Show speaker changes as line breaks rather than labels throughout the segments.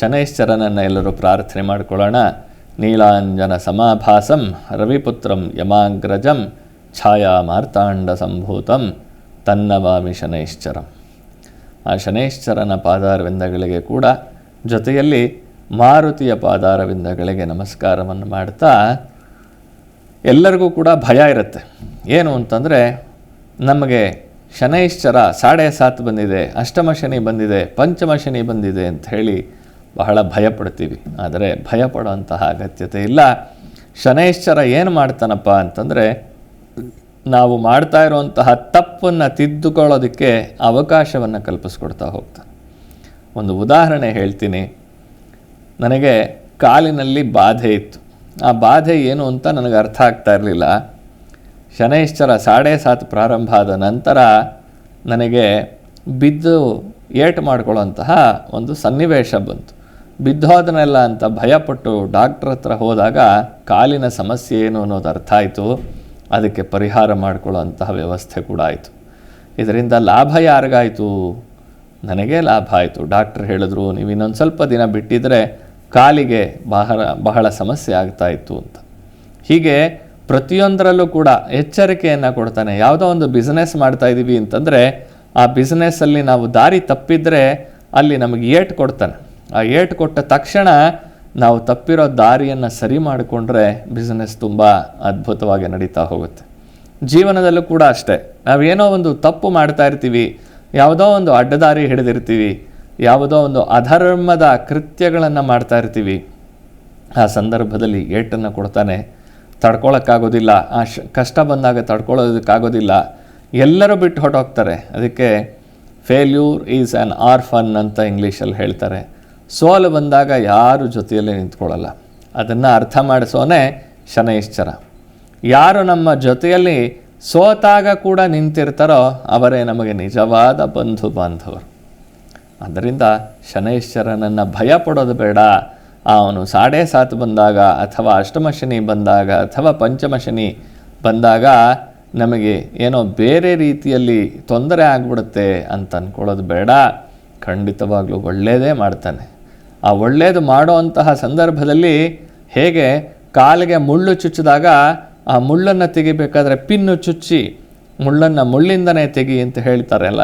ಶನೈಶ್ಚರನನ್ನು ಎಲ್ಲರೂ ಪ್ರಾರ್ಥನೆ ಮಾಡಿಕೊಳ್ಳೋಣ. ನೀಲಾಂಜನ ಸಮಾಭಾಸಂ, ರವಿಪುತ್ರಂ ಯಮಾಗ್ರಜಂ ಛಾಯಾ ಮಾರ್ತಾಂಡ ಸಂಭೂತಂ, ತನ್ನವಾಮಿ ಶನೈಶ್ಚರಂ. ಆ ಶನೈಶ್ಚರನ ಪಾದಾರವಿಂದಗಳಿಗೆ ಕೂಡ ಜೊತೆಯಲ್ಲಿ ಮಾರುತಿಯ ಪಾದಾರವಿಂದಗಳಿಗೆ ನಮಸ್ಕಾರವನ್ನು ಮಾಡ್ತಾ ಎಲ್ಲರಿಗೂ ಕೂಡ ಭಯ ಇರುತ್ತೆ. ಏನು ಅಂತಂದರೆ, ನಮಗೆ ಶನೈಶ್ಚರ ಸಾಡೆ ಸಾತ್ ಬಂದಿದೆ, ಅಷ್ಟಮ ಶನಿ ಬಂದಿದೆ, ಪಂಚಮ ಶನಿ ಬಂದಿದೆ ಅಂತ ಹೇಳಿ ಬಹಳ ಭಯಪಡ್ತೀವಿ ಆದರೆ ಭಯಪಡುವಂತಹ ಅಗತ್ಯತೆ ಇಲ್ಲ. ಶನೈಶ್ಚರ ಏನು ಮಾಡ್ತಾನಪ್ಪ ಅಂತಂದರೆ, ನಾವು ಮಾಡ್ತಾ ಇರುವಂತಹ ತಪ್ಪನ್ನು ತಿದ್ದುಕೊಳ್ಳೋದಕ್ಕೆ ಅವಕಾಶವನ್ನು ಕಲ್ಪಿಸ್ಕೊಡ್ತಾ ಹೋಗ್ತಾನೆ. ಒಂದು ಉದಾಹರಣೆ ಹೇಳ್ತೀನಿ. ನನಗೆ ಕಾಲಿನಲ್ಲಿ ಬಾಧೆ ಇತ್ತು. ಆ ಬಾಧೆ ಏನು ಅಂತ ನನಗೆ ಅರ್ಥ ಆಗ್ತಾ ಇರಲಿಲ್ಲ. ಶನೈಶ್ಚರ ಸಾಡೆ ಸಾತ್ ಪ್ರಾರಂಭ ಆದ ನಂತರ ನನಗೆ ಬಿದ್ದು ಏಟು ಮಾಡ್ಕೊಳ್ಳೋಂತಹ ಒಂದು ಸನ್ನಿವೇಶ ಬಂತು. ಬಿದ್ದೋದನೆಲ್ಲ ಅಂತ ಭಯಪಟ್ಟು ಡಾಕ್ಟ್ರ್ ಹತ್ರ ಹೋದಾಗ ಕಾಲಿನ ಸಮಸ್ಯೆ ಏನು ಅನ್ನೋದು ಅರ್ಥ ಆಯಿತು. ಅದಕ್ಕೆ ಪರಿಹಾರ ಮಾಡಿಕೊಳ್ಳೋಂತಹ ವ್ಯವಸ್ಥೆ ಕೂಡ ಆಯಿತು. ಇದರಿಂದ ಲಾಭ ಯಾರಿಗಾಯಿತು? ನನಗೆ ಲಾಭ ಆಯಿತು. ಡಾಕ್ಟ್ರ್ ಹೇಳಿದ್ರು, ನೀವು ಇನ್ನೊಂದು ಸ್ವಲ್ಪ ದಿನ ಬಿಟ್ಟಿದ್ರೆ ಕಾಲಿಗೆ ಬಹಳ ಬಹಳ ಸಮಸ್ಯೆ ಆಗ್ತಾ ಇತ್ತು ಅಂತ. ಹೀಗೆ ಪ್ರತಿಯೊಂದರಲ್ಲೂ ಕೂಡ ಎಚ್ಚರಿಕೆಯನ್ನು ಕೊಡ್ತಾನೆ. ಯಾವುದೋ ಒಂದು ಬಿಸ್ನೆಸ್ ಮಾಡ್ತಾ ಇದ್ದೀವಿ ಅಂತಂದರೆ, ಆ ಬಿಸ್ನೆಸ್ಸಲ್ಲಿ ನಾವು ದಾರಿ ತಪ್ಪಿದರೆ ಅಲ್ಲಿ ನಮಗೆ ಏಟ್ ಕೊಡ್ತಾನೆ. ಆ ಏಟು ಕೊಟ್ಟ ತಕ್ಷಣ ನಾವು ತಪ್ಪಿರೋ ದಾರಿಯನ್ನು ಸರಿ ಮಾಡಿಕೊಂಡ್ರೆ ಬಿಸ್ನೆಸ್ ತುಂಬ ಅದ್ಭುತವಾಗಿ ನಡೀತಾ ಹೋಗುತ್ತೆ. ಜೀವನದಲ್ಲೂ ಕೂಡ ಅಷ್ಟೇ. ನಾವೇನೋ ಒಂದು ತಪ್ಪು ಮಾಡ್ತಾ ಇರ್ತೀವಿ, ಯಾವುದೋ ಒಂದು ಅಡ್ಡದಾರಿ ಹಿಡಿದಿರ್ತೀವಿ, ಯಾವುದೋ ಒಂದು ಅಧರ್ಮದ ಕೃತ್ಯಗಳನ್ನು ಮಾಡ್ತಾ ಇರ್ತೀವಿ. ಆ ಸಂದರ್ಭದಲ್ಲಿ ಏಟನ್ನು ಕೊಡ್ತಾನೆ, ತಡ್ಕೊಳಕ್ಕಾಗೋದಿಲ್ಲ, ಆ ಶ ಕಷ್ಟ ಬಂದಾಗ ತಡ್ಕೊಳ್ಳೋದಕ್ಕಾಗೋದಿಲ್ಲ. ಎಲ್ಲರೂ ಬಿಟ್ಟು ಹೊಟ್ಟೋಗ್ತಾರೆ ಅದಕ್ಕೆ ಫೇಲ್ಯೂರ್ ಈಸ್ ಆ್ಯನ್ ಆರ್ಫನ್ ಅಂತ ಇಂಗ್ಲೀಷಲ್ಲಿ ಹೇಳ್ತಾರೆ. ಸೋಲು ಬಂದಾಗ ಯಾರು ಜೊತೆಯಲ್ಲಿ ನಿಂತ್ಕೊಳ್ಳಲ್ಲ. ಅದನ್ನು ಅರ್ಥ ಮಾಡಿಸೋನೆ ಶನೈಶ್ಚರ. ಯಾರು ನಮ್ಮ ಜೊತೆಯಲ್ಲಿ ಸೋತಾಗ ಕೂಡ ನಿಂತಿರ್ತಾರೋ ಅವರೇ ನಮಗೆ ನಿಜವಾದ ಬಂಧು ಬಾಂಧವರು. ಅದರಿಂದ ಶನೈಶ್ಚರನನ್ನು ಭಯ ಪಡೋದು ಬೇಡ. ಅವನು ಸಾಡೆ ಸಾತ್ ಬಂದಾಗ ಅಥವಾ ಅಷ್ಟಮ ಶನಿ ಬಂದಾಗ ಅಥವಾ ಪಂಚಮ ಶನಿ ಬಂದಾಗ ನಮಗೆ ಏನೋ ಬೇರೆ ರೀತಿಯಲ್ಲಿ ತೊಂದರೆ ಆಗ್ಬಿಡುತ್ತೆ ಅಂತ ಅಂದ್ಕೊಳ್ಳೋದು ಬೇಡ. ಖಂಡಿತವಾಗ್ಲೂ ಒಳ್ಳೆಯದೇ ಮಾಡ್ತಾನೆ. ಆ ಒಳ್ಳೆಯದು ಮಾಡುವಂತಹ ಸಂದರ್ಭದಲ್ಲಿ ಹೇಗೆ ಕಾಲಿಗೆ ಮುಳ್ಳು ಚುಚ್ಚಿದಾಗ ಆ ಮುಳ್ಳನ್ನು ತೆಗಿಬೇಕಾದ್ರೆ ಪಿನ್ನು ಚುಚ್ಚಿ ಮುಳ್ಳನ್ನು ಮುಳ್ಳಿಂದನೇ ತೆಗಿ ಅಂತ ಹೇಳ್ತಾರಲ್ಲ,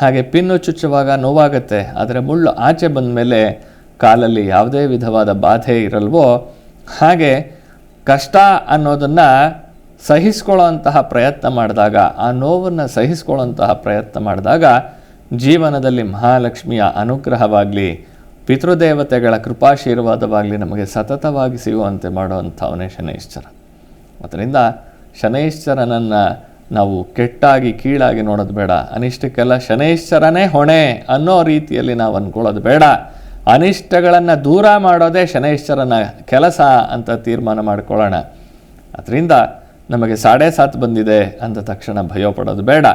ಹಾಗೆ ಪಿನ್ನು ಚುಚ್ಚುವಾಗ ನೋವಾಗುತ್ತೆ, ಆದರೆ ಮುಳ್ಳು ಆಚೆ ಬಂದ ಮೇಲೆ ಕಾಲಲ್ಲಿ ಯಾವುದೇ ವಿಧವಾದ ಬಾಧೆ ಇರಲ್ವೋ, ಹಾಗೆ ಕಷ್ಟ ಅನ್ನೋದನ್ನು ಸಹಿಸ್ಕೊಳ್ಳೋಂತಹ ಪ್ರಯತ್ನ ಮಾಡಿದಾಗ, ಆ ನೋವನ್ನು ಸಹಿಸ್ಕೊಳ್ಳೋಂತಹ ಪ್ರಯತ್ನ ಮಾಡಿದಾಗ ಜೀವನದಲ್ಲಿ ಮಹಾಲಕ್ಷ್ಮಿಯ ಅನುಗ್ರಹವಾಗಲಿ ಪಿತೃದೇವತೆಗಳ ಕೃಪಾಶೀರ್ವಾದವಾಗಲಿ ನಮಗೆ ಸತತವಾಗಿ ಸಿಗುವಂತೆ ಮಾಡುವಂಥವನೇ ಶನೈಶ್ಚರ. ಅದರಿಂದ ಶನೈಶ್ಚರನನ್ನು ನಾವು ಕೆಟ್ಟಾಗಿ, ಕೀಳಾಗಿ ನೋಡೋದು ಬೇಡ. ಅನಿಷ್ಟಕ್ಕೆಲ್ಲ ಶನೈಶ್ಚರನೇ ಹೊಣೆ ಅನ್ನೋ ರೀತಿಯಲ್ಲಿ ನಾವು ಅಂದ್ಕೊಳ್ಳೋದು ಬೇಡ. ಅನಿಷ್ಟಗಳನ್ನು ದೂರ ಮಾಡೋದೇ ಶನೈಶ್ಚರನ ಕೆಲಸ ಅಂತ ತೀರ್ಮಾನ ಮಾಡಿಕೊಳ್ಳೋಣ. ಅದರಿಂದ ನಮಗೆ ಸಾಡೆ ಸಾತ್ ಬಂದಿದೆ ಅಂದ ತಕ್ಷಣ ಭಯ ಪಡೋದು ಬೇಡ.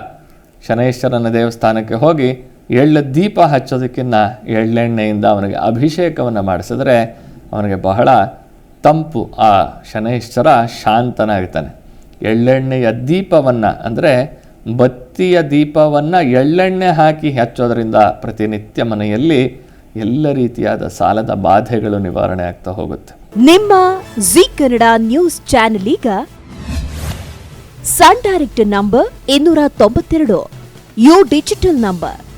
ಶನೈಶ್ವರನ ದೇವಸ್ಥಾನಕ್ಕೆ ಹೋಗಿ ಎಳ್ಳು ದೀಪ ಹಚ್ಚೋದಕ್ಕಿಂತ ಎಳ್ಳೆಣ್ಣೆಯಿಂದ ಅವನಿಗೆ ಅಭಿಷೇಕವನ್ನು ಮಾಡಿಸಿದ್ರೆ ಅವನಿಗೆ ಬಹಳ ತಂಪು, ಆ ಶನೈಶ್ವರ ಶಾಂತನಾಗ್ತಾನೆ ಎಳ್ಳೆಣ್ಣೆಯ ದೀಪವನ್ನು ಅಂದರೆ ಬತ್ತಿಯ ದೀಪವನ್ನು ಎಳ್ಳೆಣ್ಣೆ ಹಾಕಿ ಹಚ್ಚೋದ್ರಿಂದ ಪ್ರತಿನಿತ್ಯ ಮನೆಯಲ್ಲಿ ಎಲ್ಲ ರೀತಿಯಾದ ಸಾಲದ ಬಾಧೆಗಳು ನಿವಾರಣೆ ಆಗ್ತಾ ಹೋಗುತ್ತೆ.
ನಿಮ್ಮ ಜಿ ಕನ್ನಡ ನ್ಯೂಸ್ ಚಾನೆಲ್ ಈಗ ಸನ್ ಡೈರೆಕ್ಟ್ ನಂಬರ್ ಇನ್ನೂರ ತೊಂಬತ್ತೆರಡು, ಯು ಡಿಜಿಟಲ್ ನಂಬರ್.